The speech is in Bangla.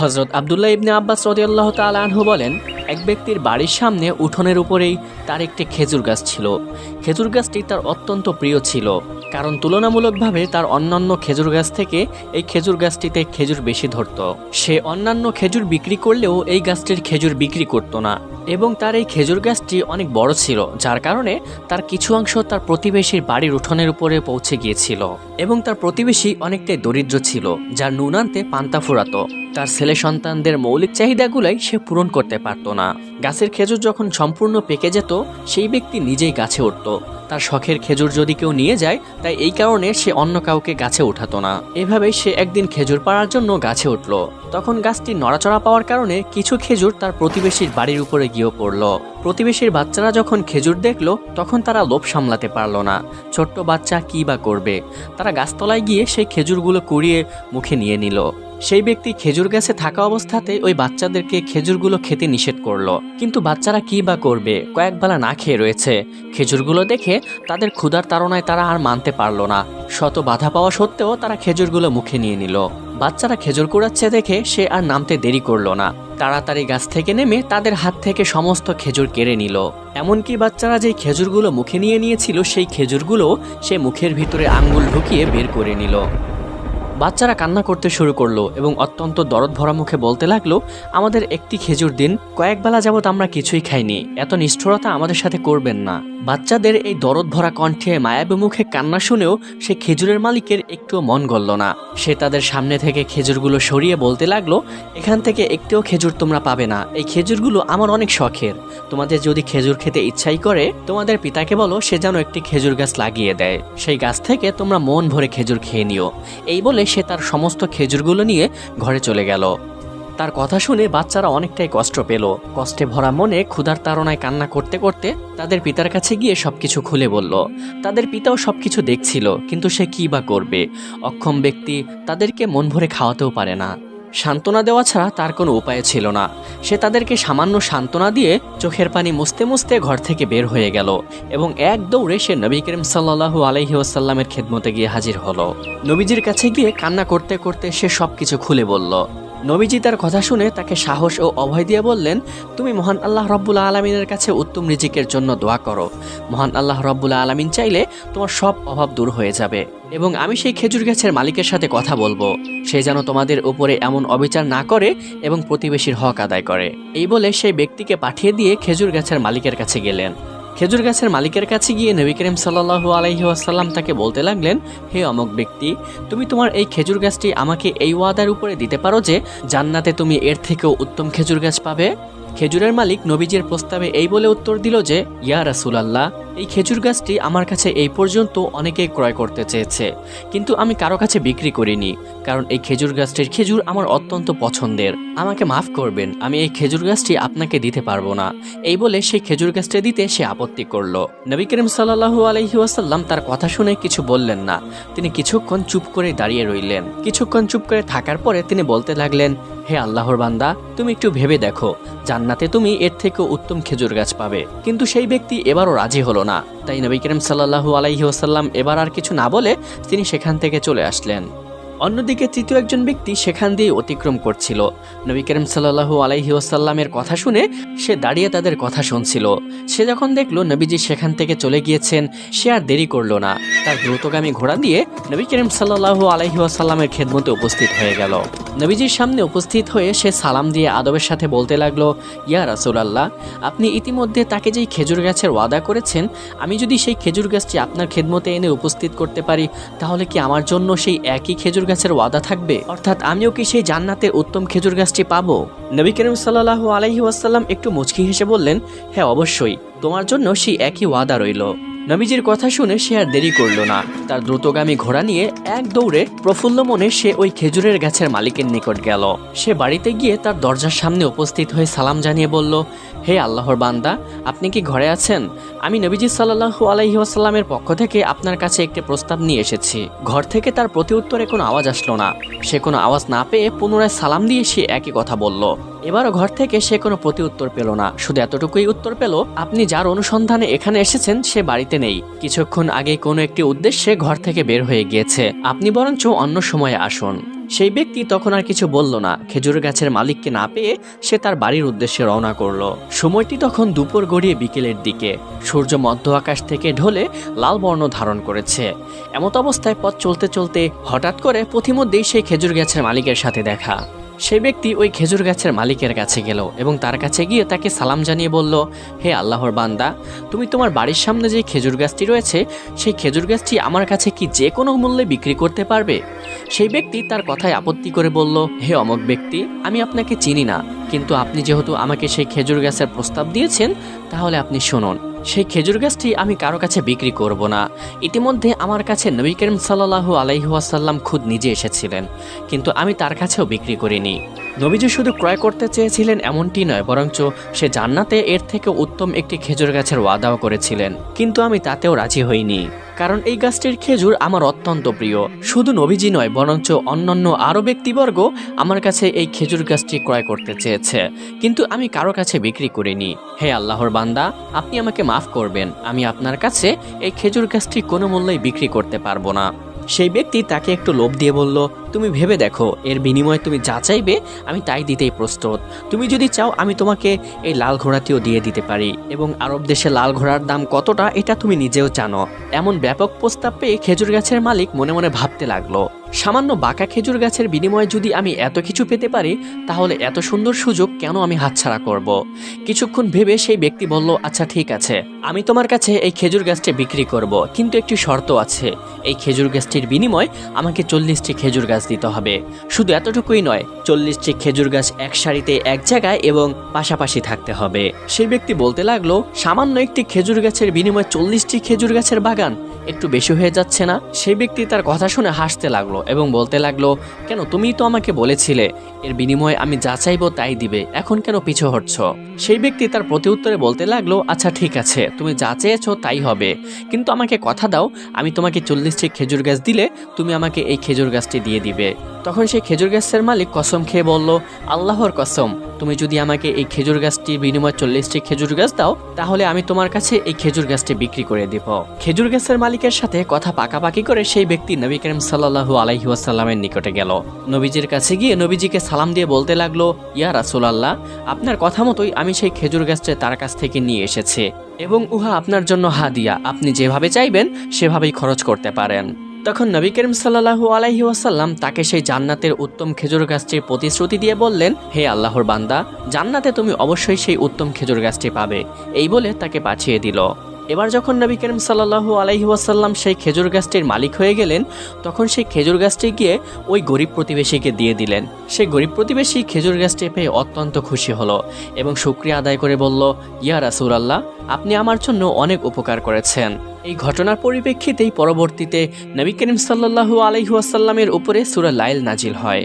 হজরত আবদুল্লাহ ইবনে আব্বাস রদিয়াল্লাহ তালাহু বলেন, এক ব্যক্তির বাড়ির সামনে উঠোনের উপরেই তার একটি খেজুর গাছ ছিল। খেজুর গাছটি তার অত্যন্ত প্রিয় ছিল, কারণ তুলনামূলকভাবে তার অন্যান্য খেজুর গাছ থেকে এই খেজুর গাছটিতে খেজুর বেশি ধরত। সে অন্যান্য খেজুর বিক্রি করলেও এই গাছটির খেজুর বিক্রি করত না। এবং তার এই খেজুর গাছটি অনেক বড় ছিল, যার কারণে তার কিছু অংশ তার প্রতিবেশীর বাড়ির উঠোনের উপরে পৌঁছে গিয়েছিল এবং তার প্রতিবেশী অনেকটাই দরিদ্র ছিল, যার নুন আনতে পান্তা ফুরাতো। তার ছেলে সন্তানদের মৌলিক চাহিদাগুলাই সে পূরণ করতে পারতো না। গাছের খেজুর যখন সম্পূর্ণ পেকে যেত, সেই ব্যক্তি নিজেই গাছে উঠত। তার শখের খেজুর যদি কেউ নিয়ে যায়, তাই এই কারণে সে অন্য কাউকে গাছে উঠাতো না। এভাবেই সে একদিন খেজুর পাড়ার জন্য গাছে উঠল। তখন গাছটি নড়াচড়া পাওয়ার কারণে কিছু খেজুর তার প্রতিবেশীর বাড়ির উপরে গিয়েও পড়ল। প্রতিবেশীর বাচ্চারা যখন খেজুর দেখল, তখন তারা লোভ সামলাতে পারল না। ছোট্ট বাচ্চা কী বা করবে? তারা গাছতলায় গিয়ে সেই খেজুরগুলো কুড়িয়ে মুখে নিয়ে নিল। সেই ব্যক্তি খেজুর গাছে থাকা অবস্থাতে ওই বাচ্চাদেরকে খেজুরগুলো খেতে নিষেধ করল। কিন্তু বাচ্চারা কী বা করবে? কয়েকবেলা না খেয়ে রয়েছে। খেজুরগুলো দেখে তাদের ক্ষুধার তাড়নায় তারা আর মানতে পারল না। শত বাধা পাওয়া সত্ত্বেও তারা খেজুরগুলো মুখে নিয়ে নিল। বাচ্চারা খেজুর কুড়াচ্ছে দেখে সে আর নামতে দেরি করল না। তাড়াতাড়ি গাছ থেকে নেমে তাদের হাত থেকে সমস্ত খেজুর কেড়ে নিল। এমনকি বাচ্চারা যেই খেজুরগুলো মুখে নিয়ে নিয়েছিল, সেই খেজুরগুলো সে মুখের ভিতরে আঙ্গুল ঢুকিয়ে বের করে নিল। বাচ্চারা কান্না করতে শুরু করল এবং অত্যন্ত দরদ ভরা মুখে বলতে লাগল, আমাদের একটি খেজুর দিন, কয়েক বেলা যাবৎ আমরা কিছুই খাইনি, এত নিষ্ঠুরতা আমাদের সাথে করবেন না। বাচ্চাদের এই দরদ ভরা কণ্ঠে মায়াবী মুখে কান্না শুনেও সে খেজুরের মালিকের একটুও মন গলল না। সে তাদের সামনে থেকে খেজুরগুলো সরিয়ে বলতে লাগল, এখান থেকে একটিও খেজুর তোমরা পাবে না। এই খেজুরগুলো আমার অনেক শখের। তোমাদের যদি খেজুর খেতে ইচ্ছাই করে, তোমাদের পিতাকে বলো, সে যেন একটি খেজুর গাছ লাগিয়ে দেয়। সেই গাছ থেকে তোমরা মন ভরে খেজুর খেয়ে নিও। এই বলে সে তার সমস্ত খেজুরগুলো নিয়ে ঘরে চলে গেল। তার কথা শুনে বাচ্চারা অনেকটাই কষ্ট পেল। কষ্টে ভরা মনে ক্ষুধার তাড়নায় কান্না করতে করতে তাদের পিতার কাছে গিয়ে সবকিছু খুলে বলল, তাদের পিতাও সবকিছু দেখছিল, কিন্তু সে কী বা করবে? অক্ষম ব্যক্তি তাদেরকে মন ভরে খাওয়াতেও পারে না। সান্ত্বনা দেওয়া ছাড়া তার কোনো উপায় ছিল না। সে তাদেরকে সামান্য সান্ত্বনা দিয়ে চোখের পানি মুছতে মুছতে ঘর থেকে বের হয়ে গেল এবং এক দৌড়ে সে নবী করিম সাল্লাহু আলহি ওয়াসাল্লামের খেদমতে গিয়ে হাজির হলো। নবীজির কাছে গিয়ে কান্না করতে করতে সে সব কিছু খুলে বলল নবীজি তার কথা শুনে তাকে সাহস ও অভয় দিয়ে বললেন, তুমি মহান আল্লাহ রব্বুল আলমিনের কাছে উত্তম রিজিকের জন্য দোয়া করো। মহান আল্লাহ রব্বুল আলমিন চাইলে তোমার সব অভাব দূর হয়ে যাবে এবং আমি সেই খেজুর গাছের মালিকের সাথে কথা বলব। সে যেন তোমাদের উপরে এমন অবিচার না করে এবং প্রতিবেশীর হক আদায় করে। এই বলে সেই ব্যক্তিকে পাঠিয়ে দিয়ে খেজুর গাছের মালিকের কাছে গেলেন। খেজুর গাছের মালিকের কাছে গিয়ে নবী করিম সাল্লাহু আলহি আসাল্লাম তাকে বলতে লাগলেন, হে অমক ব্যক্তি, তুমি তোমার এই খেজুর গাছটি আমাকে এই ওয়াদার উপরে দিতে পারো যে জান্নাতে তুমি এর থেকেও উত্তম খেজুর গাছ পাবে? খেজুরের মালিক নবীজির প্রস্তাবে এই বলে উত্তর দিল যে, ইয়া রাসুলাল্লাহ, এই খেজুর গাছটি আমার কাছে এই পর্যন্ত অনেকেই ক্রয় করতে চেয়েছে, কিন্তু আমি কারও কাছে বিক্রি করিনি, কারণ এই খেজুর গাছটির খেজুর আমার অত্যন্ত পছন্দের। আমাকে মাফ করবেন, আমি এই খেজুর গাছটি আপনাকে দিতে পারব না। এই বলে সেই খেজুর গাছটি দিতে সে আপত্তি করল। নবী করিম সাল্লাহু আলহি ওয়াসাল্লাম তার কথা শুনে কিছু বললেন না। তিনি কিছুক্ষণ চুপ করে দাঁড়িয়ে রইলেন। কিছুক্ষণ চুপ করে থাকার পরে তিনি বলতে লাগলেন হে আল্লাহর বান্দা, তুমি একটু ভেবে দেখো। জান্নাতে তুমি এর থেকে উত্তম খেজুর গাছ পাবে। কিন্তু সেই ব্যক্তি এবারও রাজি হলো না। তাই নবী করিম সাল্লাহু আলাইহি ওসাল্লাম এবার আর কিছু না বলে তিনি সেখান থেকে চলে আসলেন। অন্যদিকে তৃতীয় একজন ব্যক্তি সেখান দিয়ে অতিক্রম করছিল। নবী করিম সাল্লাহু আলাইহি ওসাল্লামের কথা শুনে সে দাঁড়িয়ে তাদের কথা শুনছিল। সে যখন দেখল নবীজি সেখান থেকে চলে গিয়েছেন, সে আর দেরি করল না। তার দ্রুতগামী ঘোড়া দিয়ে নবী করিম সাল্লাহু আলাইহি ওয়াসাল্লামের খেদমতে উপস্থিত হয়ে গেল। নবীজির সামনে উপস্থিত হয়ে সে সালাম দিয়ে আদবের সাথে বলতে লাগল, ইয়া রাসুলাল্লাহ, আপনি ইতিমধ্যে তাকে যেই খেজুর গাছের ওয়াদা করেছেন, আমি যদি সেই খেজুর গাছটি আপনার খেদমতে এনে উপস্থিত করতে পারি, তাহলে কি আমার জন্য সেই একই খেজুর গাছের ওয়াদা থাকবে? অর্থাৎ আমিও কি সেই জান্নাতের উত্তম খেজুর গাছটি পাবো? নবী করিম সাল্লাহু আলাইহি ওয়াসাল্লাম একটু মুচকি হেসে বললেন হ্যাঁ অবশ্যই। তোমার জন্য সেই একই ওয়াদা রইল। নবীজির কথা শুনে সে আর দেরি করল না। তার দ্রুতগামী ঘোড়া নিয়ে এক দৌড়ে প্রফুল্ল মনে সে ওই খেজুরের গাছের মালিকের নিকট গেল। সে বাড়িতে গিয়ে তার দরজার সামনে উপস্থিত হয়ে সালাম জানিয়ে বলল, হে আল্লাহর বান্দা, আপনি কি ঘরে আছেন? আমি নবীজি সাল্লাহু আলাইহি আসাল্লামের পক্ষ থেকে আপনার কাছে একটি প্রস্তাব নিয়ে এসেছি। ঘর থেকে তার প্রতি উত্তরে কোনো আওয়াজ আসলো না। সে কোনো আওয়াজ না পেয়ে পুনরায় সালাম দিয়ে সে একই কথা বলল। এবারও ঘর থেকে সে কোনো প্রতি উত্তর পেল না। শুধু এতটুকুই উত্তর পেল, আপনি যার অনুসন্ধানে এখানে এসেছেন সে বাড়িতে নেই। কিছুক্ষণ আগে কোনো একটি উদ্দেশ্যে ঘর থেকে বের হয়ে গিয়েছে। আপনি বরঞ্চ অন্য সময়ে আসুন। সেই ব্যক্তি তখন আর কিছু বলল না। খেজুর গাছের মালিককে না পেয়ে সে তার বাড়ির উদ্দেশ্যে রওনা করল। সময়টি তখন দুপুর গড়িয়ে বিকেলের দিকে। সূর্য মধ্য আকাশ থেকে ঢলে লাল বর্ণ ধারণ করেছে। এমত অবস্থায় পথ চলতে চলতে হঠাৎ করে পথিমধ্যেই সেই খেজুর গাছের মালিকের সাথে দেখা। সেই ব্যক্তি ওই খেজুর গাছের মালিকের কাছে গেল এবং তার কাছে গিয়ে তাকে সালাম জানিয়ে বলল, হে আল্লাহর বান্দা, তুমি তোমার বাড়ির সামনে যে খেজুর গাছটি রয়েছে, সেই খেজুর গাছটি আমার কাছে কি যে কোনো মূল্যে বিক্রি করতে পারবে? সেই ব্যক্তি তার কথায় আপত্তি করে বলল, হে অমক ব্যক্তি, আমি আপনাকে চিনি না, কিন্তু আপনি যেহেতু আমাকে সেই খেজুর গাছের প্রস্তাব দিয়েছেন, তাহলে আপনি শুনুন, সেই খেজুর গাছটি আমি কারও কাছে বিক্রি করব না। ইতিমধ্যে আমার কাছে নবী করিম সাল্লাহু আলাইহাসাল্লাম খুদ নিজে এসেছিলেন, কিন্তু আমি তার কাছেও বিক্রি করিনি। নবীজি শুধু ক্রয় করতে চেয়েছিলেন এমনটি নয়, বরঞ্চ সে জান্নাতে এর থেকে উত্তম একটি খেজুর গাছের ওয়াদাও করেছিলেন, কিন্তু আমি তাতেও রাজি হইনি। কারণ এই গাছটির খেজুর আমার অত্যন্ত প্রিয়। শুধু নবীজি নয়, বরঞ্চ অন্যান্য আরও ব্যক্তিবর্গ আমার কাছে এই খেজুর গাছটি ক্রয় করতে চেয়েছে। কিন্তু আমি কারও কাছে বিক্রি করিনি। হে আল্লাহর বান্দা, আপনি আমাকে মাফ করবেন। আমি আপনার কাছে এই খেজুর গাছটি কোনো মূল্যেই বিক্রি করতে পারব না। সেই ব্যক্তি তাকে একটু লোভ দিয়ে বলল, তুমি ভেবে দেখো, এর বিনিময়ে তুমি যা চাইবে, আমি তাই দিতেই প্রস্তুত। তুমি যদি চাও, আমি তোমাকে এই লাল ঘোড়াটিও দিয়ে দিতে পারি। এবং আরব দেশে লাল ঘোড়ার দাম কতটা, এটা তুমি নিজেও জানো। এমন ব্যাপক প্রস্তাব পেয়ে খেজুর গাছের মালিক মনে মনে ভাবতে লাগল। সামান্য বাঁকা খেজুর গাছের বিনিময়ে যদি আমি এত কিছু পেতে পারি, তাহলে এত সুন্দর সুযোগ কেন আমি হাতছাড়া করব। কিছুক্ষণ ভেবে সেই ব্যক্তি বলল আচ্ছা ঠিক আছে। আমি তোমার কাছে এই খেজুর গাছটি বিক্রি করব, কিন্তু একটি শর্ত আছে। এই খেজুর গাছটির বিনিময় আমাকে চল্লিশটি খেজুর গাছ দিতে হবে। শুধু এতটুকুই নয়, চল্লিশটি খেজুর গাছ এক সারিতে এক জায়গায় এবং পাশাপাশি থাকতে হবে। সেই ব্যক্তি বলতে লাগল, সামান্য একটি খেজুর গাছের বিনিময়ে চল্লিশটি খেজুর গাছের বাগান? একটু বেশি হয়ে যাচ্ছে না? সেই ব্যক্তি তার কথা শুনে হাসতে লাগল এবং বলতে লাগল, কেন তুমিই তো আমাকে বলেছিলে, এর বিনিময়ে আমি যা চাইব তাই দিবে, এখন কেন পিছু হটছ? সেই ব্যক্তি তার প্রতি উত্তরে বলতে লাগল আচ্ছা ঠিক আছে, তুমি যা চেয়েছো তাই হবে, কিন্তু আমাকে কথা দাও, আমি তোমাকে চল্লিশটি খেজুর গাছ দিলে তুমি আমাকে এই খেজুর গাছটি দিয়ে দিবে। তখন সেই খেজুর গাছের মালিক কসম খেয়ে বলল, আল্লাহর কসম, তুমি যদি আমাকে এই খেজুর গাছটির বিনিময়ে চল্লিশটি খেজুর গাছ দাও, তাহলে আমি তোমার কাছে এই খেজুর গাছটি বিক্রি করে দিব। খেজুর গাছের মালিকের সাথে কথা পাকাপাকি করে সেই ব্যক্তি নবী করিম সাল্লাহু আলাইহি ওয়াসাল্লামের নিকটে গেল। নবীজির কাছে গিয়ে নবীজিকে সালাম দিয়ে বলতে লাগল, ইয়া রাসূলুল্লাহ, আপনার কথা মতোই আমি সেই খেজুর গাছটি তার কাছ থেকে নিয়ে এসেছি এবং উহা আপনার জন্য হাদিয়া। আপনি যেভাবে চাইবেন, সেভাবেই খরচ করতে পারেন। তখন নবী করিম সাল্লাহু আলাইহি ওয়াসাল্লাম তাকে সেই জান্নাতের উত্তম খেজুর গাছটির প্রতিশ্রুতি দিয়ে বললেন, হে আল্লাহর বান্দা, জান্নাতে তুমি অবশ্যই সেই উত্তম খেজুর গাছটি পাবে। এই বলে তাকে পাঠিয়ে দিল। এবার যখন নবী করিম সাল্লাহু ওয়াসাল্লাম সেই খেজুর গাছটির মালিক হয়ে গেলেন, তখন সেই খেজুর গাছটি গিয়ে ওই গরিব প্রতিবেশীকে দিয়ে দিলেন। সেই গরিব প্রতিবেশী খেজুর গাছটি পেয়ে অত্যন্ত খুশি হলো এবং শুক্রিয়া আদায় করে বলল, ইয়া রাসুল আল্লাহ আপনি আমার জন্য অনেক উপকার করেছেন। এই ঘটনার পরিপ্রেক্ষিতেই পরবর্তীতে নবী করিম সাল্লাহু আলাইহি ওয়াসাল্লামের উপরে সুরা লাইল নাজিল হয়।